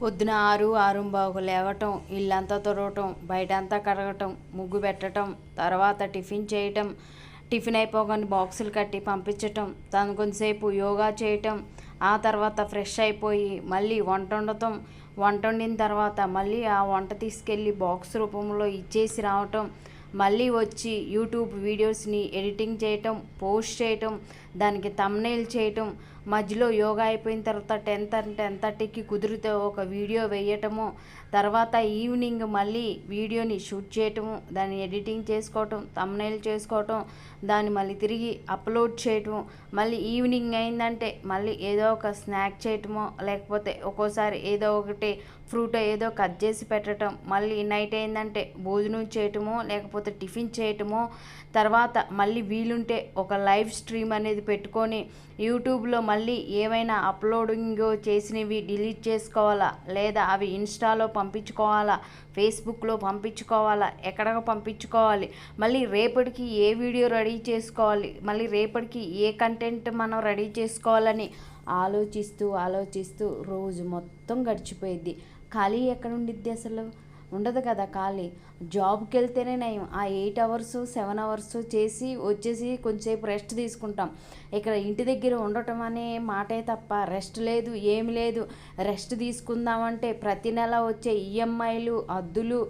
పొద్దున ఆరు ఆరుంబావుకు లేవటం ఇల్లంతా తుడవటం బయటంతా కడగటం ముగ్గు పెట్టటం తర్వాత టిఫిన్ చేయటం టిఫిన్ అయిపోగానే బాక్సులు కట్టి పంపించటం తను కొంతసేపు యోగా చేయటం ఆ తర్వాత ఫ్రెష్ అయిపోయి మళ్ళీ వంట వండటం వంట వండిన తర్వాత మళ్ళీ ఆ వంట తీసుకెళ్ళి బాక్స్ రూపంలో ఇచ్చేసి రావటం మళ్ళీ వచ్చి యూట్యూబ్ వీడియోస్ని ఎడిటింగ్ చేయటం పోస్ట్ చేయటం దానికి తమ్నైల్ చేయటం మధ్యలో యోగా అయిపోయిన తర్వాత టెన్ టెన్ థర్టీకి కుదిరితే ఒక వీడియో వేయటము తర్వాత ఈవినింగ్ మళ్ళీ వీడియోని షూట్ చేయటము దాన్ని ఎడిటింగ్ చేసుకోవటం తమ్నైల్ చేసుకోవటం దాన్ని మళ్ళీ తిరిగి అప్లోడ్ చేయటము మళ్ళీ ఈవినింగ్ అయిందంటే మళ్ళీ ఏదో ఒక స్నాక్ చేయటమో లేకపోతే ఒక్కోసారి ఏదో ఒకటి ఫ్రూట్ ఏదో కట్ చేసి పెట్టడం మళ్ళీ నైట్ అయిందంటే భోజనం చేయటమో లేకపోతే టిఫిన్ చేయటమో తర్వాత మళ్ళీ వీలుంటే ఒక లైవ్ స్ట్రీమ్ అనేది పెట్టుకొని యూట్యూబ్లో మళ్ళీ ఏమైనా అప్లోడింగ్ చేసినవి డిలీట్ చేసుకోవాలా? లేదా అవి ఇన్స్టాలో పంపించుకోవాలా? ఫేస్బుక్లో పంపించుకోవాలా? ఎక్కడికి పంపించుకోవాలి? మళ్ళీ రేపటికి ఏ వీడియో రెడీ చేసుకోవాలి? మళ్ళీ రేపటికి ఏ కంటెంట్ మనం రెడీ చేసుకోవాలని ఆలోచిస్తూ ఆలోచిస్తూ రోజు మొత్తం గడిచిపోయింది ఖాళీ ఎక్కడ ఉండిద్ది అసలు? ఉండదు కదా ఖాళీ. జాబ్కి వెళ్తేనే నయం. ఆ ఎయిట్ అవర్స్ సెవెన్ అవర్స్ చేసి వచ్చేసి కొంచెంసేపు రెస్ట్ తీసుకుంటాం. ఇక్కడ ఇంటి దగ్గర ఉండటం అనే మాటే తప్ప రెస్ట్ లేదు ఏమి లేదు. రెస్ట్ తీసుకుందామంటే ప్రతి నెల వచ్చే ఈఎంఐలు అద్దులు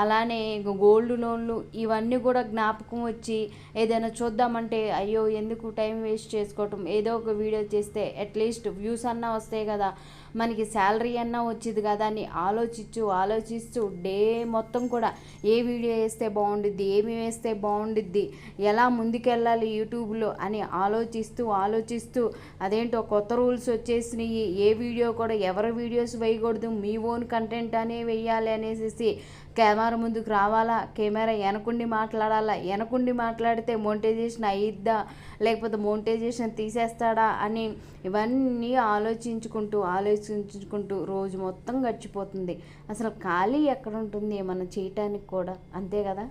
అలానే గోల్డ్ లోన్లు ఇవన్నీ కూడా జ్ఞాపకం వచ్చి ఏదైనా చూద్దామంటే అయ్యో ఎందుకు టైం వేస్ట్ చేసుకోవటం. ఏదో ఒక వీడియో చేస్తే అట్లీస్ట్ వ్యూస్ అన్నా వస్తాయి కదా. మనకి శాలరీ అన్నా వచ్చింది కదా అని ఆలోచించు ఆలోచిస్తూ డే మొత్తం కూడా ఏ వీడియో వేస్తే బాగుండిద్ది ఏమి వేస్తే బాగుండిద్ది ఎలా ముందుకెళ్ళాలి యూట్యూబ్లో అని ఆలోచిస్తూ ఆలోచిస్తూ అదేంటో కొత్త రూల్స్ వచ్చేసినాయి. ఏ వీడియో కూడా ఎవరి వీడియోస్ వేయకూడదు మీ ఓన్ కంటెంట్ అనే వేయాలి అనేసి కెమెరా ముందుకు రావాలా? కెమెరా వెనకుండి మాట్లాడాలా? వెనకుండి మాట్లాడితే మోనిటైజేషన్ అయిద్దా? లేకపోతే మోనిటైజేషన్ తీసేస్తాడా? అని ఇవన్నీ ఆలోచించుకుంటూ ఆలోచించుకుంటూ రోజు మొత్తం గడిచిపోతుంది. అసలు ఖాళీ ఎక్కడ ఉంటుంది ఏమన్నా చేయటానికి కూడా. అంతే కదా?